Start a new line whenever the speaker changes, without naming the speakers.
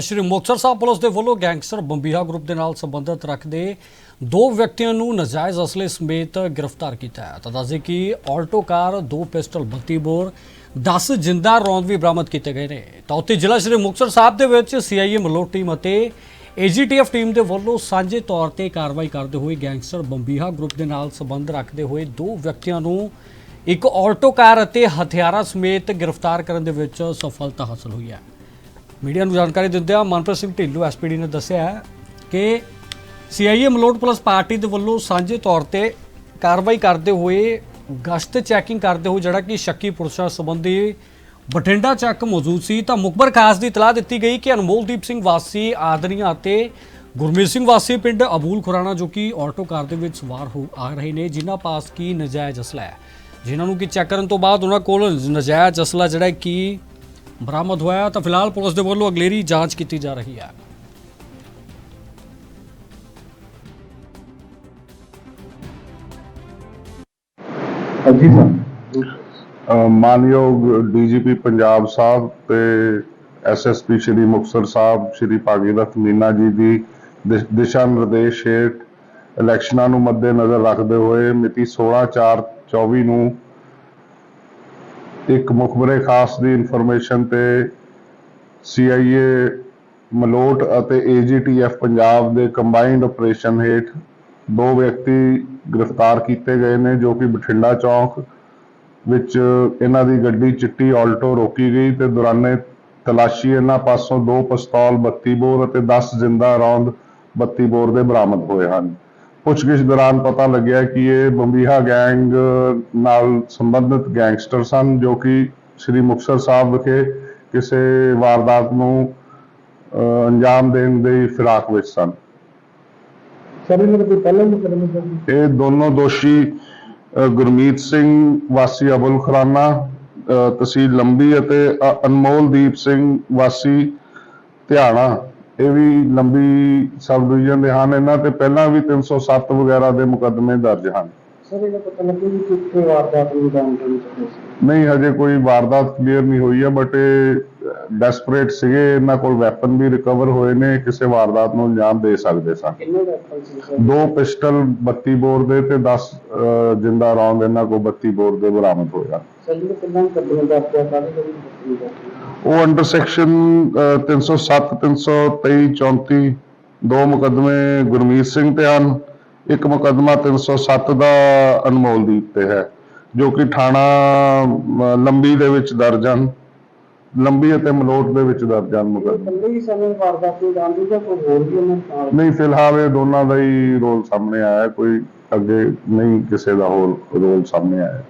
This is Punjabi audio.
ਸ਼੍ਰੀ ਮੁਕਤਸਰ ਸਾਹਿਬ ਪੁਲਿਸ ਦੇ ਵੱਲੋਂ ਗੈਂਗਸਟਰ ਬੰਬੀਹਾ ਗਰੁੱਪ ਦੇ ਨਾਲ ਸੰਬੰਧਿਤ ਰੱਖਦੇ ਦੋ ਵਿਅਕਤੀਆਂ ਨੂੰ ਨਜਾਇਜ਼ ਅਸਲੇ ਸਮੇਤ ਗ੍ਰਿਫਤਾਰ ਕੀਤਾ ਹੈ। ਤਾਂ ਦੱਸਦੇ ਕਿ ਆਲਟੋ ਕਾਰ, ਦੋ ਪਿਸਟਲ 32 ਬੋਰ 10 ਜਿੰਦਾ ਰੌਂਦ ਵੀ ਬਰਾਮਦ ਕੀਤੇ ਗਏ ਨੇ। ਤਾਂ ਉੱਥੇ ਜ਼ਿਲ੍ਹਾ ਸ਼੍ਰੀ ਮੁਕਤਸਰ ਸਾਹਿਬ ਦੇ ਵਿੱਚ ਸੀਆਈਏ ਮਲੋਟ ਟੀਮ ਅਤੇ ਏਜੀਟੀਐਫ ਟੀਮ ਦੇ ਵੱਲੋਂ ਸਾਂਝੇ ਤੌਰ ਤੇ ਕਾਰਵਾਈ ਕਰਦੇ ਹੋਏ ਗੈਂਗਸਟਰ ਬੰਬੀਹਾ ਗਰੁੱਪ ਦੇ ਨਾਲ ਸੰਬੰਧ ਰੱਖਦੇ ਹੋਏ ਦੋ ਵਿਅਕਤੀਆਂ ਨੂੰ ਇੱਕ ਆਲਟੋ ਕਾਰ ਅਤੇ ਹਥਿਆਰਾਂ ਸਮੇਤ ਗ੍ਰਿਫਤਾਰ ਕਰਨ ਦੇ ਵਿੱਚ ਸਫਲਤਾ ਹਾਸਲ ਹੋਈ ਹੈ। ਮੀਡੀਆ ਨੂੰ ਜਾਣਕਾਰੀ ਦਿੰਦਿਆਂ ਮਨਪ੍ਰੀਤ ਸਿੰਘ ਢਿੱਲੋਂ ਐਸਪੀਡੀ ਨੇ ਦੱਸਿਆ ਹੈ ਕਿ ਸੀਆਈਏ ਮਲੋਟ ਪੁਲਿਸ ਪਾਰਟੀ ਦੇ ਵੱਲੋਂ ਸਾਂਝੇ ਤੌਰ ਤੇ ਕਾਰਵਾਈ ਕਰਦੇ ਹੋਏ ਗਸ਼ਤ ਚੈਕਿੰਗ ਕਰਦੇ ਹੋਏ ਜਿਹੜਾ ਕਿ ਸ਼ੱਕੀ ਪੁਰਸ਼ਾਂ ਸੰਬੰਧੀ ਬਠਿੰਡਾ ਚੱਕ ਮੌਜੂਦ ਸੀ, ਤਾਂ ਮੁਖਬਰ ਖਾਸ ਦੀ ਇਤਲਾਹ ਦਿੱਤੀ ਗਈ ਕਿ ਅਨਮੋਲਦੀਪ ਸਿੰਘ ਵਾਸੀ ਆਦਰੀਆਂ ਅਤੇ ਗੁਰਮੀਤ ਸਿੰਘ ਵਾਸੀ ਪਿੰਡ ਅਬੂਲ ਖੁਰਾਣਾ ਜੋ ਕਿ ਆਟੋ ਕਾਰ ਦੇ ਵਿੱਚ ਸਵਾਰ ਹੋ ਆ ਰਹੇ ਨੇ, ਜਿਨ੍ਹਾਂ ਪਾਸ ਕੀ ਨਜਾਇਜ਼ ਅਸਲਾ ਹੈ? ਜਿਨ੍ਹਾਂ ਨੂੰ ਕਿ ਚੈੱਕ ਕਰਨ ਤੋਂ ਬਾਅਦ ਉਹਨਾਂ ਕੋਲ ਨਜਾਇਜ਼ ਅਸਲਾ ਜਿਹੜਾ ਕਿ ਬਰਾਮਦ ਹੋਇਆ ਤਾਂ ਫਿਲਹਾਲ ਪੁਲਿਸ ਦੇ ਵੱਲੋਂ ਅਗਲੇਰੀ ਜਾਂਚ ਕੀਤੀ ਜਾ ਰਹੀ ਹੈ।
ਜੀ ਸਰ।
ਮਾਨਯੋਗ ਡੀਜੀਪੀ ਪੰਜਾਬ ਸਾਹਿਬ ਤੇ ਐਸਐਸਪੀ ਸ਼੍ਰੀ ਮੁਕਤਸਰ ਸਾਹਿਬ, ਸ਼੍ਰੀ ਭਾਗੀਰਥ ਮੀਨਾ ਜੀ ਦੀ ਦਿਸ਼ਾ ਨਿਰਦੇਸ਼ ਹੇਠ ਇਲੈਕਸ਼ਨਾਂ ਨੂੰ ਮੱਦੇ ਨਜ਼ਰ ਰੱਖਦੇ ਹੋਏ ਮਿਤੀ 16/4/24 ਨੂੰ ਇੱਕ ਮੁਖਬਰੇ ਖਾਸ ਦੀ ਇਨਫੋਰਮੇਸ਼ਨ ਤੇ ਸੀਆਈਏ ਮਲੋਟ ਅਤੇ ਏਜੀਟੀਐਫ ਪੰਜਾਬ ਦੇ ਕੰਬਾਈਨਡ ਆਪਰੇਸ਼ਨ ਹੇਠ ਦੋ ਵਿਅਕਤੀ ਗ੍ਰਿਫਤਾਰ ਕੀਤੇ ਗਏ ਨੇ ਜੋ ਕਿ ਬਠਿੰਡਾ ਚੌਂਕ ਵਿੱਚ ਇਹਨਾਂ ਦੀ ਗੱਡੀ ਚਿੱਟੀ ਆਲਟੋ ਰੋਕੀ ਗਈ ਤੇ ਦੌਰਾਨੇ ਤਲਾਸ਼ੀ ਇਹਨਾਂ ਪਾਸੋਂ ਦੋ ਪਿਸਤੌਲ 32 ਬੋਰ ਅਤੇ 10 ਜ਼ਿੰਦਾ ਰੌਂਦ 32 ਬੋਰ ਦੇ ਬਰਾਮਦ ਹੋਏ ਹਨ। ਪੁੱਛਗਿੱਛ ਦੌਰਾਨ ਪਤਾ ਲੱਗਿਆ ਕਿ ਇਹ ਬੰਬੀਹਾ ਗੈਂਗ ਨਾਲ ਸੰਬੰਧਿਤ ਗੈਂਗਸਟਰ ਸਨ ਜੋ ਕਿ ਸ੍ਰੀ ਮੁਕਤਸਰ ਸਾਹਿਬ ਵਿਖੇ ਕਿਸੇ ਵਾਰਦਾਤ ਨੂੰ ਅੰਜਾਮ ਦੇਣ ਦੀ ਫਿਰਾਕ ਵਿੱਚ ਸਨ।
ਸਰ ਇਹਨਾਂ ਦਾ ਕੋਈ ਪਹਿਲਾ ਮੁਕਦਮਾ ਦਰਜ
ਇਹ ਦੋਨੋਂ ਦੋਸ਼ੀ ਗੁਰਮੀਤ ਸਿੰਘ ਵਾਸੀ ਅਬੁਲ ਖੁਰਾਨਾ ਅ, ਤਹਿਸੀਲ ਲੰਬੀ ਅਤੇ ਅ, ਅਨਮੋਲਦੀਪ ਸਿੰਘ ਵਾਸੀ ਧਿਆਣਾ ਇਹ ਵੀ ਲੰਬੀ ਸਬ ਡਿਵੀਜ਼ਨ ਦੇ ਹਨ। ਇਹਨਾਂ ਤੇ ਪਹਿਲਾਂ ਵੀ 307 ਵਗੈਰਾ ਦੇ ਮੁਕੱਦਮੇ ਦਰਜ ਹਨ।
ਸਰ ਇਹਦਾ ਪਤਾ ਲੱਗਿਆ ਕਿ ਕਿੱਥੇ ਵਾਰਦਾਤ ਨੂੰ ਦਾਨ ਕਰਨ ਚਾਹੁੰਦੇ ਸੀ।
ਨਹੀਂ ਹਜੇ ਕੋਈ ਵਾਰਦਾਤ ਕਲੀਅਰ ਨਹੀਂ ਹੋਈ ਹੈ ਬਟ ਇਹ ਡੈਸਪਰੇਟ ਸੀਗੇ ਇਹਨਾਂ ਕੋਲ ਵੈਪਨ ਵੀ ਰਿਕਵਰ ਹੋਏ ਨੇ ਕਿਸੇ ਵਾਰਦਾਤ ਨੂੰ ਅੰਜਾਮ ਦੇ ਸਕਦੇ ਸਨ
ਕਿੰਨੇ ਦਾ ਫਲ ਸੀ ਸਰ?
ਦੋ ਪਿਸਟਲ 32 ਬੋਰ ਦੇ ਤੇ 10 ਅ, ਜਿੰਦਾ ਰੌਂਦ ਇਹਨਾਂ ਕੋਲ 32 ਬੋਰ ਦੇ ਬਰਾਮਦ ਹਨ
ਸਰ ਜੀ ਕਿੰਨਾ ਕਾਹਦੇ ਦਾ ਮੁਕਦਮਾ ਦਰਜ ਹੈ
ਉਹ ਅੰਡਰ ਸੈਕਸ਼ਨ 307 323 34 ਦੋ ਮੁਕੱਦਮੇ ਗੁਰਮੀਤ ਸਿੰਘ ਤੇ ਹਨ। ਇੱਕ ਮੁਕੱਦਮਾ 307 ਦਾ ਅਨਮੋਲਦੀਪ ਤੇ ਹੈ ਜੋ ਕਿ ਥਾਣਾ ਲੰਬੀ ਦੇ ਵਿੱਚ ਦਰਜ ਹਨ। ਲੰਬੀ ਅਤੇ ਮਲੋਟ ਦੇ ਵਿੱਚ ਦਰਜ ਹਨ ਮੁਕੱਦਮੇ।
ਕੱਲੇ ਹੀ ਸਮੇਂ ਵਾਰਦਾਤ ਨੂੰ ਦਾਨ ਜਾਂ ਕੋਈ ਹੋਰ ਵੀ ਉਹਨਾਂ ਨਾਲ?
ਨਹੀਂ ਫਿਲਹਾਲ ਇਹ ਦੋਨਾਂ ਦਾ ਹੀ ਰੋਲ ਸਾਹਮਣੇ ਆਇਆ ਕੋਈ ਅੱਗੇ ਨਹੀਂ ਕਿਸੇ ਦਾ ਹੋਰ ਰੋਲ ਸਾਹਮਣੇ ਆਇਆ।